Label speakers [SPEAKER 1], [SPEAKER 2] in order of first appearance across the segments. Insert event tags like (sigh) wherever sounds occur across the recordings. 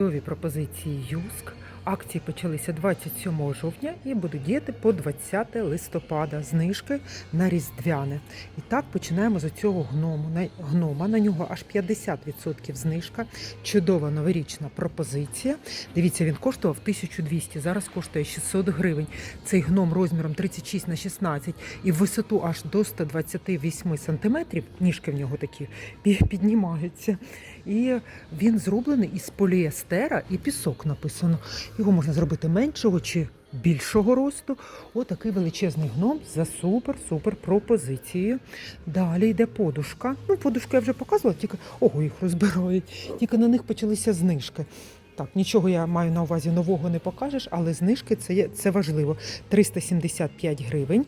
[SPEAKER 1] Нові пропозиції Юск. Акції почалися 27 жовтня і будуть діяти по 20 листопада. Знижки на різдвяне. І так починаємо з цього. Гнома на нього аж 50% знижка. Чудова новорічна пропозиція. Дивіться, він коштував 1200, зараз коштує 600 гривень. Цей гном розміром 36 на 16 і в висоту аж до 128 сантиметрів. Ніжки в нього такі піднімаються. І він зроблений із поліестера і пісок написано. Його можна зробити меншого чи більшого росту. Отакий величезний гном за супер-супер пропозицією. Далі йде подушка. Ну, подушку я вже показувала, тільки ого, їх розбирають. Тільки на них почалися знижки. Так, нічого я маю на увазі нового не покажеш, але знижки це, це важливо. 375 гривень,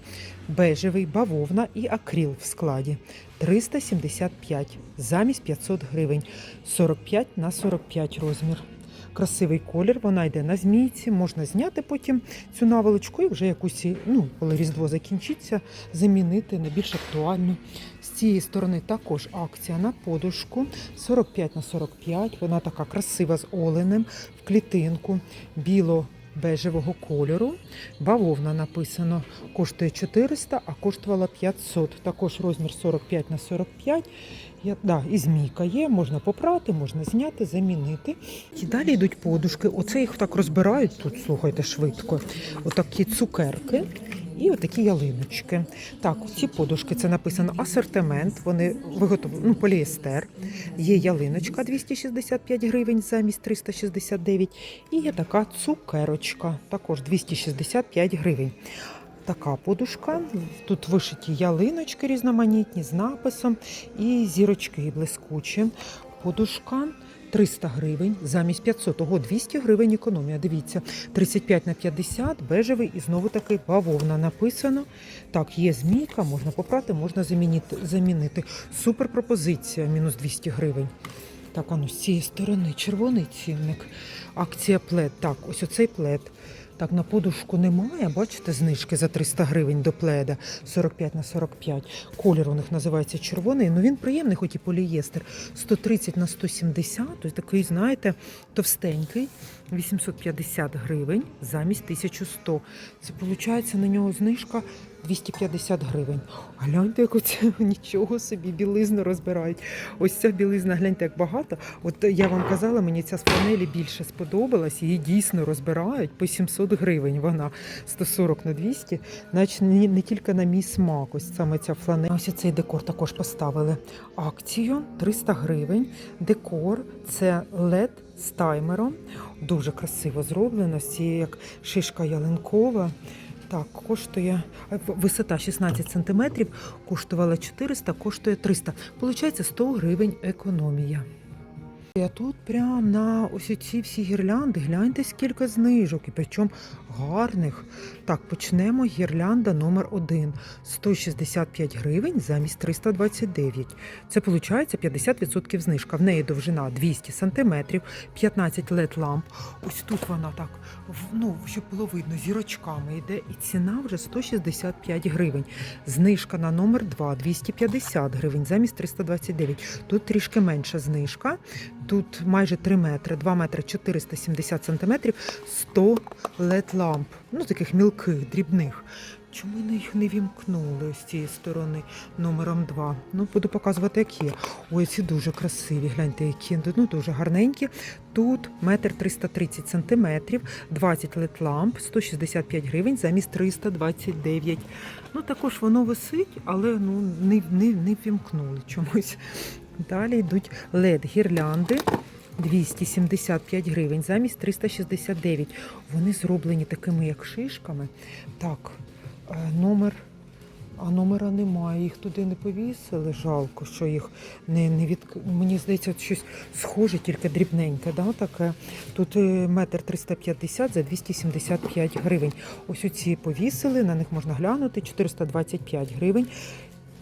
[SPEAKER 1] бежевий, бавовна і акріл в складі. 375 замість 500 гривень. 45 на 45 розмір. Красивий колір, вона йде на змійці, можна зняти потім цю наволочку і вже якусь, ну, коли Різдво закінчиться, замінити на більш актуальну. Цієї сторони також акція на подушку 45 на 45. Вона така красива з оленем в клітинку біло-бежевого кольору. Бавовна написано, коштує 400, а коштувала 500. Також розмір 45 на 45. Я, да, і змійка є, можна попрати, можна зняти, замінити. І далі йдуть подушки. Оце їх так розбирають тут, слухайте, швидко. Отакі цукерки. І отакі ялиночки. Так, ці подушки це написано асортимент. Вони виготовлені ну, поліестер. Є ялиночка 265 гривень замість 369. І є така цукерочка, також 265 гривень. Така подушка. Тут вишиті ялиночки різноманітні з написом і зірочки блискучі. Подушка 300 гривень замість 500. Ого, 200 гривень економія. Дивіться, 35 на 50, бежевий і знову таки бавовна написано. Так, є змійка, можна попрати, можна замінити. замінити. Супер пропозиція, мінус 200 гривень. Так, а ну з цієї сторони червоний цінник. Акція плед. Так, ось оцей плед. Так, на подушку немає, бачите, знижки за 300 гривень до пледа 45 на 45. Колір у них називається червоний. Ну він приємний, хоч і полієстер. 130 на 170, ось такий, знаєте, товстенький. 850 гривень замість 1100. Це виходить на нього знижка 250 гривень. Гляньте, як оце (laughs) нічого собі білизну розбирають. Ось ця білизна, гляньте, як багато. От я вам казала, мені ця з фланелі більше сподобалась. Її дійсно розбирають по 700 гривень. Вона 140 на 200, наче не, не тільки на мій смак. Ось саме ця фланель. Ось цей декор також поставили. Акцію 300 гривень. Декор це LED з таймером. Дуже красиво зроблено. З як шишка ялинкова. Так, коштує е, висота 16 см, коштувала 400, коштує 300. Получається 100 гривень економія. А тут прям на ось ці всі гірлянди, гляньте скільки знижок, і причому гарних. Так, почнемо. Гірлянда номер 1 165 гривень замість 329. Це виходить 50% знижка. В неї довжина 200 см, 15 LED ламп. Ось тут вона так, ну, щоб було видно, зірочками йде, і ціна вже 165 гривень. Знижка на номер 2 250 гривень замість 329. Тут трішки менша знижка. Тут майже 3 метри, 2 метри 470 сантиметрів, 100 LED ламп. Ну, таких мілких, дрібних. Чому вони їх не вімкнули з цієї сторони номером 2? Ну, буду показувати, як є. Ой, ці дуже красиві. Гляньте, які ну, дуже гарненькі. Тут метр 330 сантиметрів, 20 LED ламп, 165 гривень замість 329. Ну, також воно висить, але ну, не, не, не вімкнули чомусь. Далі йдуть LED-гірлянди. 275 гривень замість 369. Вони зроблені такими, як шишками. Так, е, номер. А номера немає, їх туди не повісили. Жалко, що їх не, не від... Мені здається, щось схоже, тільки дрібненьке. Да, таке. Тут е, метр 350 за 275 гривень. Ось оці повісили, на них можна глянути. 425 гривень.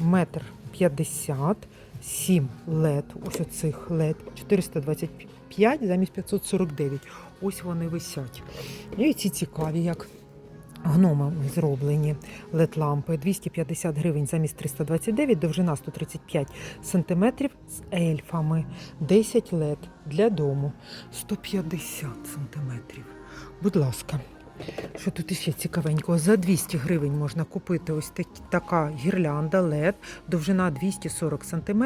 [SPEAKER 1] Метр 50, 7 лед. Ось оцих лед. 425 замість 549. Ось вони висять. І ці цікаві, як Гномами зроблені led лампи 250 гривень замість 329, довжина 135 см з ельфами, 10 LED для дому 150 см. Будь ласка. Що тут іще цікавенького? За 200 гривень можна купити ось так, така гірлянда LED, довжина 240 см,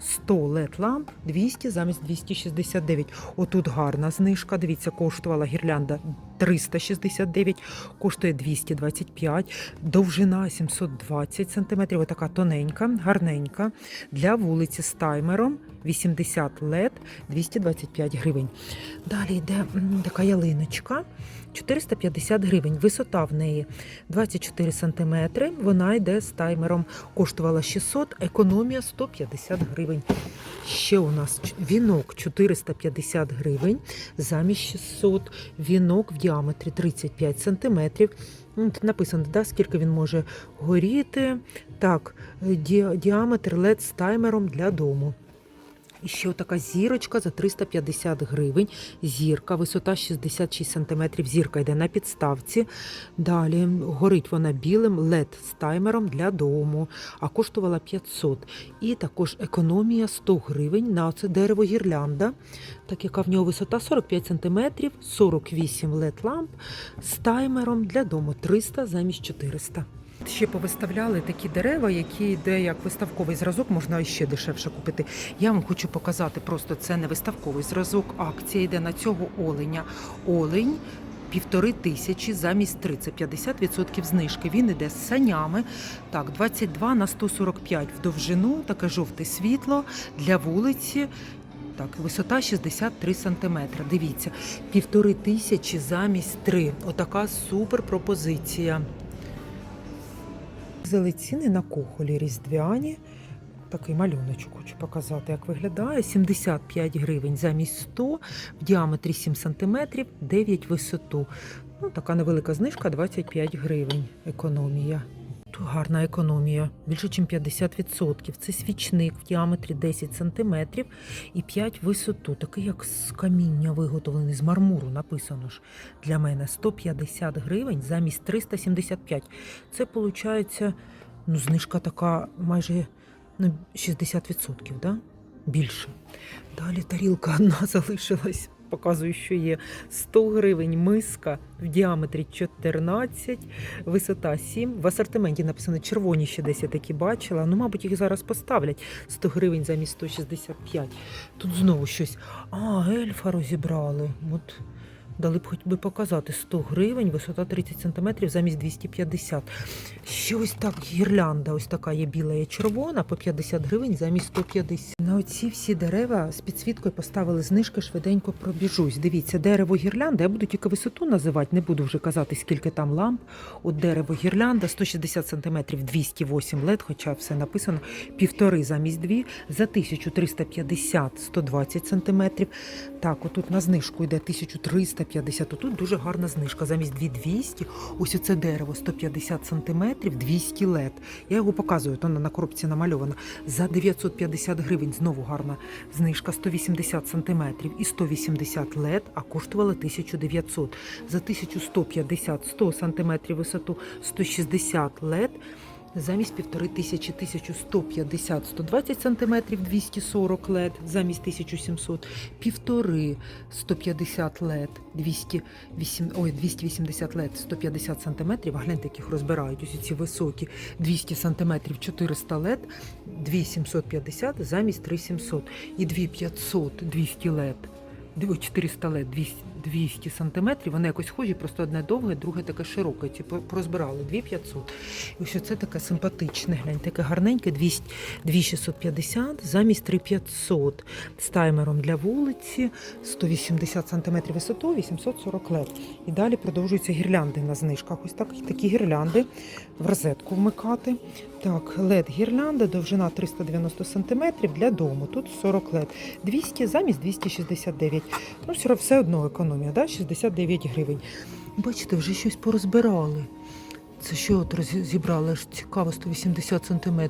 [SPEAKER 1] 100 LED ламп, 200 замість 269. Отут гарна знижка. Дивіться, коштувала гірлянда 369, коштує 225, довжина 720 см, отака тоненька, гарненька. Для вулиці з таймером 80 LED, 225 гривень. Далі йде така ялиночка. 450 гривень. Висота в неї 24 см. Вона йде з таймером. Коштувала 600, економія 150 гривень. Ще у нас вінок 450 гривень замість 600. Вінок в діаметрі 35 см. Написано, да, скільки він може горіти. Так, ді- діаметр LED з таймером для дому. І ще така зірочка за 350 гривень. Зірка, висота 66 см. Зірка йде на підставці. Далі горить вона білим LED з таймером для дому, а коштувала 500. І також економія 100 гривень на це дерево гірлянда, так яка в нього висота 45 см, 48 LED ламп з таймером для дому 300 замість 400. Ще повиставляли такі дерева, які йде як виставковий зразок, можна ще дешевше купити. Я вам хочу показати, просто це не виставковий зразок. Акція йде на цього оленя. Олень. Півтори тисячі замість 3, це 50% знижки. Він іде з санями. Так, 22 на 145 в довжину, таке жовте світло для вулиці. Так, висота 63 сантиметра. Дивіться, півтори тисячі замість 3. Отака супер пропозиція. Взяли ціни на кухолі різдвяні. Такий малюночок хочу показати, як виглядає. 75 гривень замість 100, в діаметрі 7 см, 9 висоту. Ну, така невелика знижка 25 гривень. Економія. Гарна економія, більше ніж 50%. Це свічник в діаметрі 10 см і 5 висоту. Такий, як з каміння виготовлений, з мармуру написано ж для мене 150 гривень замість 375. Це виходить, ну, знижка така майже ну, 60%, да? більше. Далі тарілка одна (laughs) залишилась. Показую, що є 100 гривень миска в діаметрі 14, висота 7. В асортименті написано червоні ще десь я такі бачила. Ну, мабуть, їх зараз поставлять 100 гривень замість 165. Тут знову щось. А, ельфа розібрали. От дали б хоч би показати 100 гривень, висота 30 см замість 250. Ще ось так гірлянда, ось така є біла і червона, по 50 гривень замість 150. На оці всі дерева з підсвіткою поставили знижки, швиденько пробіжусь. Дивіться, дерево гірлянда, я буду тільки висоту називати, не буду вже казати, скільки там ламп. От дерево гірлянда, 160 см, 208 лет, хоча все написано, півтори замість дві, за 1350 120 см. Так, отут на знижку йде 1350, отут дуже гарна знижка. Замість 2200, ось оце дерево 150 см, 200 лет. Я його показую, то на коробці намальовано. За 950 гривень знову гарна знижка 180 см і 180 лет, а коштувала 1900. За 1150 100 см висоту 160 лет. Замість півтори тисячі 1150 120 сантиметрів 240 лед, замість 1700, півтори 150 лед, 208, ой, 280 лед 150 сантиметрів, а гляньте, яких розбирають ось ці високі, 200 сантиметрів 400 лед, 2750 замість 3700 і 2500 200 лед. Диво 400 лет 200, 200 сантиметрів, вони якось схожі, просто одне довге, друге таке широке. Ці порозбирали 2500. І ось це таке симпатичне, глянь, таке гарненьке, 200, 2650 замість 3500 з таймером для вулиці, 180 сантиметрів висоту, 840 лет. І далі продовжуються гірлянди на знижках. Ось так, такі гірлянди в розетку вмикати. Так, лед гірлянда, довжина 390 см для дому. Тут 40 лед. 200 замість 269. Ну, все, одно економія, да? 69 гривень. Бачите, вже щось порозбирали. Це що от розібрали. Цікаво, 180 см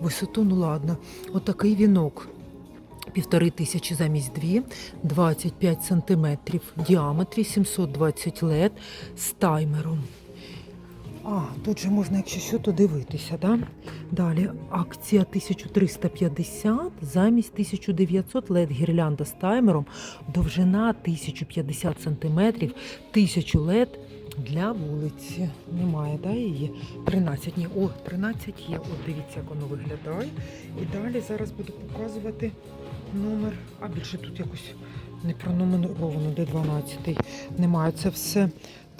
[SPEAKER 1] висоту, ну ладно. Отакий вінок. Півтори тисячі замість дві, 25 сантиметрів в діаметрі, 720 лет з таймером. Тут же можна, якщо що, то дивитися, да? Далі акція 1350 замість 1900 LED гірлянда з таймером, довжина 1050 см, 1000 LED для вулиці. Немає, да, її? 13, ні, о, 13 є. От дивіться, як воно виглядає. І далі зараз буду показувати номер, а більше тут якось не пронумеровано, де 12 немає. Це все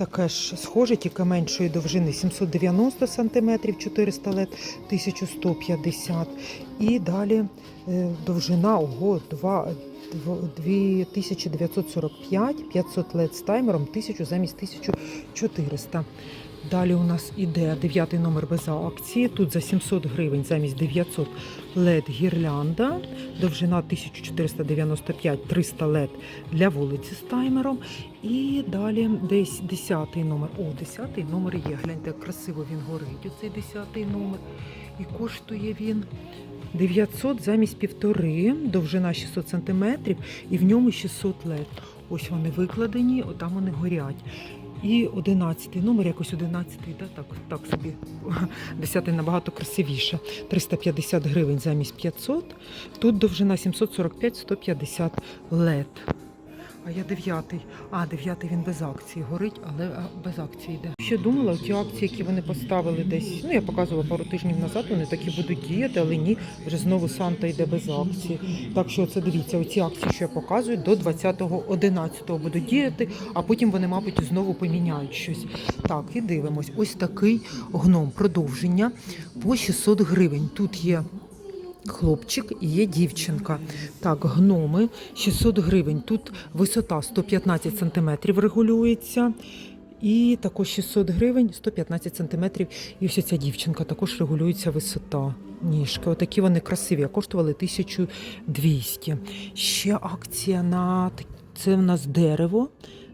[SPEAKER 1] таке ж схоже, тільки меншої довжини 790 см, 400 лет, 1150 І далі е, довжина ого, 2, 2945, 500 лет з таймером, 1000 замість 1400. Далі у нас іде дев'ятий номер без акції. Тут за 700 гривень замість 900 LED гірлянда, довжина 1495, 300 LED для вулиці з таймером. І далі десь 10 номер. О, 10 номер є. Гляньте, як красиво він горить. Оцей 10 номер. І коштує він 900 замість півтори, довжина 600 см, і в ньому 600 LED. Ось вони викладені, отам вони горять. І 11 номер, якось 11, да, так, так собі. (laughs) 10 набагато красивіше. 350 гривень замість 500. Тут довжина 745-150 LED. А я дев'ятий. А, дев'ятий він без акції горить, але без акції йде. Ще думала, ті акції, які вони поставили десь. Ну, я показувала пару тижнів назад, вони такі будуть діяти, але ні, вже знову Санта йде без акції. Так що це дивіться, оці акції, що я показую, до 20.11 будуть діяти, а потім вони, мабуть, знову поміняють щось. Так, і дивимось. Ось такий гном продовження по 600 гривень. Тут є Хлопчик і є дівчинка. Так, гноми 600 гривень. Тут висота 115 сантиметрів регулюється. І також 600 гривень, 115 сантиметрів. І ось ця дівчинка також регулюється висота. Ніжки. Отакі вони красиві, а коштували 1200. Ще акція на це в нас дерево.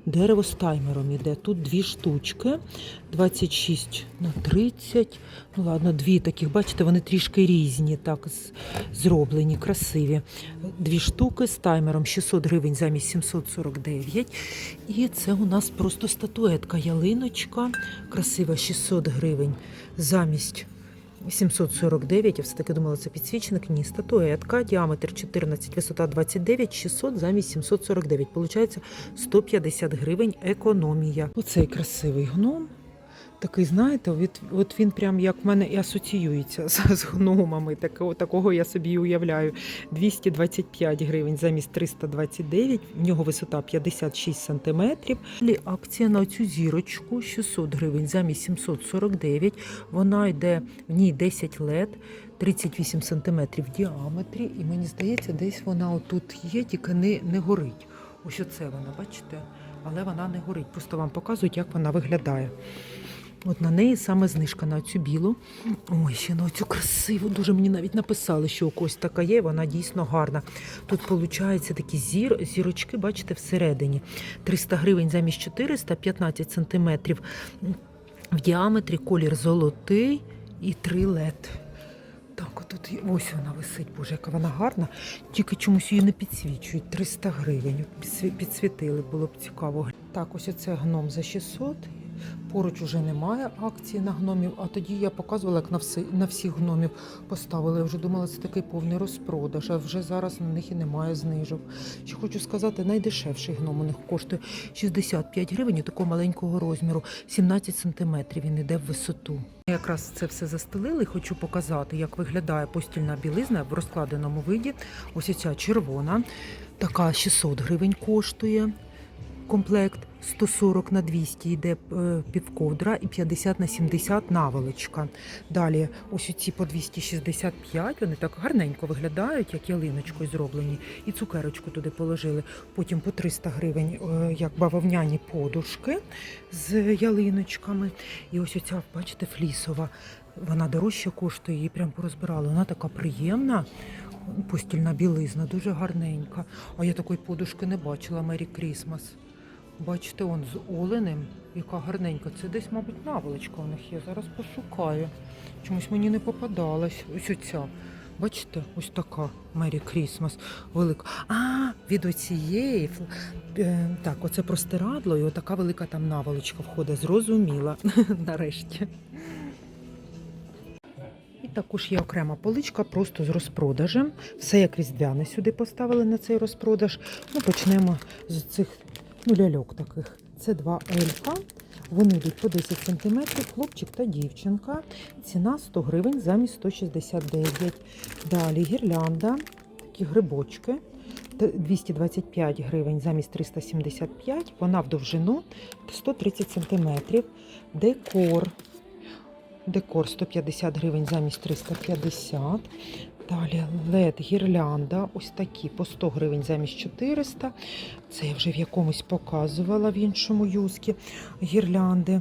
[SPEAKER 1] Дерево з таймером іде. Тут дві штучки, 26 на 30. Ну ладно, дві таких, бачите, вони трішки різні, так зроблені, красиві. Дві штуки з таймером 600 гривень замість 749. І це у нас просто статуетка, ялиночка, красива 600 гривень замість 749, я все-таки думала, це підсвічник. Ні, статуетка, діаметр 14, висота 29, 600 замість 749. Получається 150 гривень економія. Оцей красивий гном. Такий, знаєте, від, от він прям як в мене і асоціюється з, з гномами. Такого, такого я собі уявляю. 225 гривень замість 329, в нього висота 56 сантиметрів. Акція на цю зірочку 600 гривень замість 749. Вона йде в ній 10 лет. 38 сантиметрів в діаметрі, і мені здається, десь вона отут є, тільки не, не горить. Ось оце вона, бачите? Але вона не горить. Просто вам показують, як вона виглядає. От на неї саме знижка на цю білу. Ой, ще на цю красиву. Дуже мені навіть написали, що у когось така є, вона дійсно гарна. Тут виходить такі зір, зірочки, бачите, всередині. 300 гривень замість 400, 15 сантиметрів в діаметрі, колір золотий і 3 лед. Так, отут ось вона висить, боже, яка вона гарна. Тільки чомусь її не підсвічують. 300 гривень. Підсвітили, було б цікаво. Так, ось оце гном за 600. Поруч уже немає акції на гномів, а тоді я показувала, як на, все, на всіх гномів поставили. Я вже думала, це такий повний розпродаж, а вже зараз на них і немає знижок. Ще хочу сказати, найдешевший гном у них коштує 65 гривень такого маленького розміру, 17 сантиметрів він іде в висоту. Якраз це все застелили. Хочу показати, як виглядає постільна білизна в розкладеному виді. Ось ця червона, така 600 гривень коштує. Комплект 140 на 200 йде е, півковдра і 50 на 70 наволочка. Далі ось ці по 265, вони так гарненько виглядають, як ялиночкою зроблені. І цукерочку туди положили. Потім по 300 гривень, е, як бавовняні подушки з ялиночками. І ось оця, бачите, флісова. Вона дорожче коштує, її прям порозбирали. Вона така приємна. Постільна білизна, дуже гарненька. А я такої подушки не бачила Мері Крісмас. Бачите, он з оленем, яка гарненька. Це десь, мабуть, наволочка у них є. Зараз пошукаю. Чомусь мені не попадалась. Ось оця. Бачите, ось така Мері Крісмас велика. А, від оцієї е, так, оце простирадло, і отака велика там наволочка входить. Зрозуміла. (laughs) Нарешті. І також є окрема поличка просто з розпродажем. Все як різдвяне сюди поставили на цей розпродаж. Ну, почнемо з цих ну, ляльок таких. Це два ельфа. Вони йдуть по 10 см, хлопчик та дівчинка. Ціна 100 гривень замість 169. Далі гірлянда, такі грибочки. 225 гривень замість 375. Вона в довжину 130 см. Декор. Декор 150 гривень замість 350. Далі LED гірлянда, ось такі по 100 гривень замість 400. Це я вже в якомусь показувала в іншому юзкі гірлянди.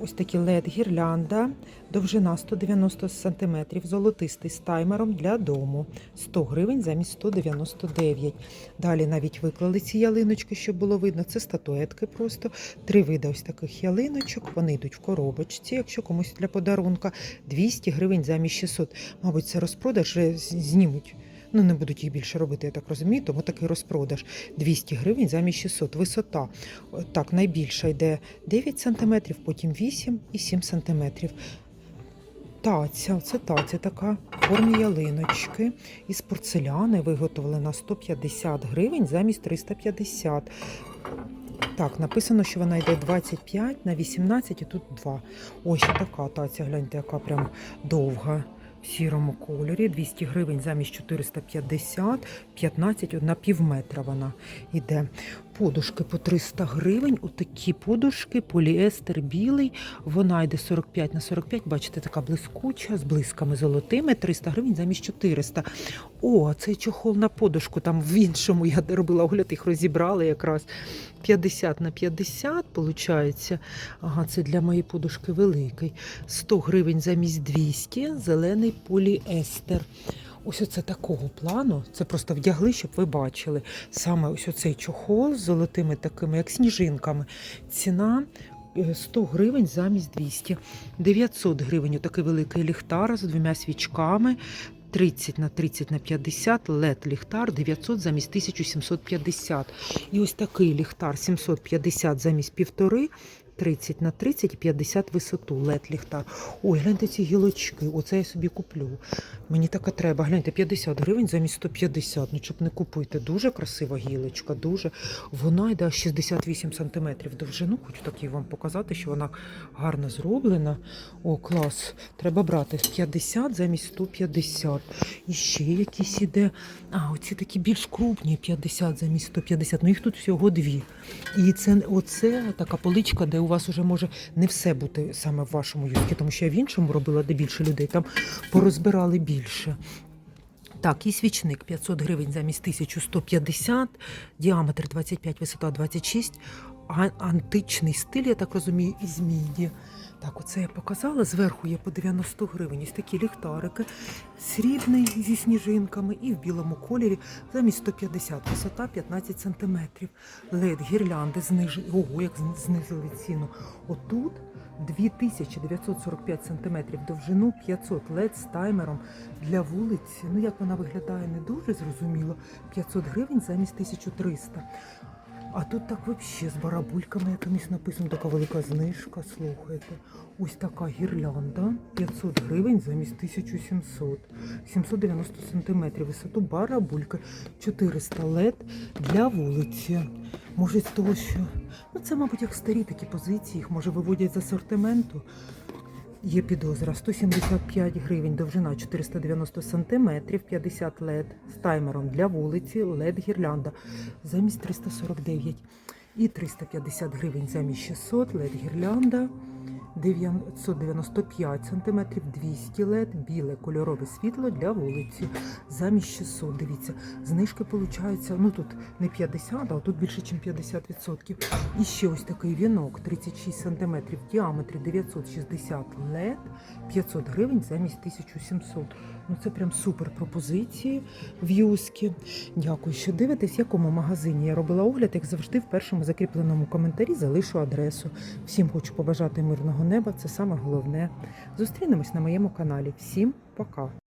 [SPEAKER 1] Ось такі LED гірлянда, довжина 190 см, золотистий з таймером для дому. 100 гривень замість 199. Далі навіть виклали ці ялиночки, щоб було видно. Це статуетки просто. Три види ось таких ялиночок. Вони йдуть в коробочці, якщо комусь для подарунка. 200 гривень замість 600. Мабуть, це розпродаж знімуть. Ну, не будуть їх більше робити, я так розумію, тому такий розпродаж. 200 гривень замість 600. Висота. Так, найбільша йде 9 см, потім 8 і 7 см. Таця, це таця така в формі ялиночки із порцеляни виготовлена 150 гривень замість 350. Так, написано, що вона йде 25 на 18 і тут 2. Ось така таця, гляньте, яка прям довга. Сірому кольорі 200 гривень замість 450, 15 на пів метра вона йде. Подушки по 300 гривень. Отакі подушки, поліестер білий. Вона йде 45 на 45. Бачите, така блискуча з блисками золотими. 300 гривень замість 400. О, цей чохол на подушку. Там в іншому я робила огляд, їх розібрали якраз 50 на 50, виходить. Ага, це для моєї подушки великий. 100 гривень замість 200, зелений поліестер. Ось оце такого плану. Це просто вдягли, щоб ви бачили. Саме ось оцей чохол з золотими такими, як сніжинками. Ціна е, 100 гривень замість 200. 900 гривень отакий великий ліхтар з двома свічками. 30 на 30 на 50, LED ліхтар 900 замість 1750. І ось такий ліхтар 750 замість півтори. 30 на 30 і 50 висоту, LED ліхтар. Ой, гляньте ці гілочки, оце я собі куплю. Мені така треба. Гляньте, 50 гривень замість 150. Ну, щоб не купуйте. Дуже красива гілочка, дуже. Вона йде 68 сантиметрів довжину. Хочу так її вам показати, що вона гарно зроблена. О, клас. Треба брати 50 замість 150. І ще якісь іде. А, оці такі більш крупні 50 замість 150. Ну їх тут всього дві. І це оце така поличка, де вас уже може не все бути саме в вашому юзкі, тому що я в іншому робила, де більше людей, там порозбирали більше. Так, і свічник 500 гривень замість 1150, діаметр 25, висота 26, а- античний стиль, я так розумію, із міді. Так, оце я показала. Зверху є по 90 гривень. Ось такі ліхтарики, срібний зі сніжинками і в білому кольорі замість 150, висота 15 сантиметрів. Лед гірлянди знижені. Ого, як зн- знизили ціну. Отут 2945 сантиметрів довжину, 500 лед з таймером для вулиці. Ну як вона виглядає, не дуже зрозуміло. 500 гривень замість 1300. А тут так взагалі з барабульками якимось написано, така велика знижка, слухайте. Ось така гірлянда, 500 гривень замість 1700. 790 сантиметрів висоту барабулька, 400 лед для вулиці. Може з того, що... Ну це, мабуть, як старі такі позиції, їх може виводять з асортименту. Є підозра. 175 гривень, довжина 490 см, 50 лед з таймером для вулиці, лед гірлянда замість 349 і 350 гривень замість 600, лед гірлянда 995 см, 200 лет, біле кольорове світло для вулиці замість 600. Дивіться, знижки получаються, ну тут не 50, а тут більше, ніж 50%. І ще ось такий вінок 36 см в діаметрі 960 лет, 500 гривень замість 1700. Ну це прям супер пропозиції в юскі. Дякую, що дивитесь, якому магазині я робила огляд, як завжди, в першому закріпленому коментарі залишу адресу. Всім хочу побажати мирного неба, це саме головне. Зустрінемось на моєму каналі. Всім пока!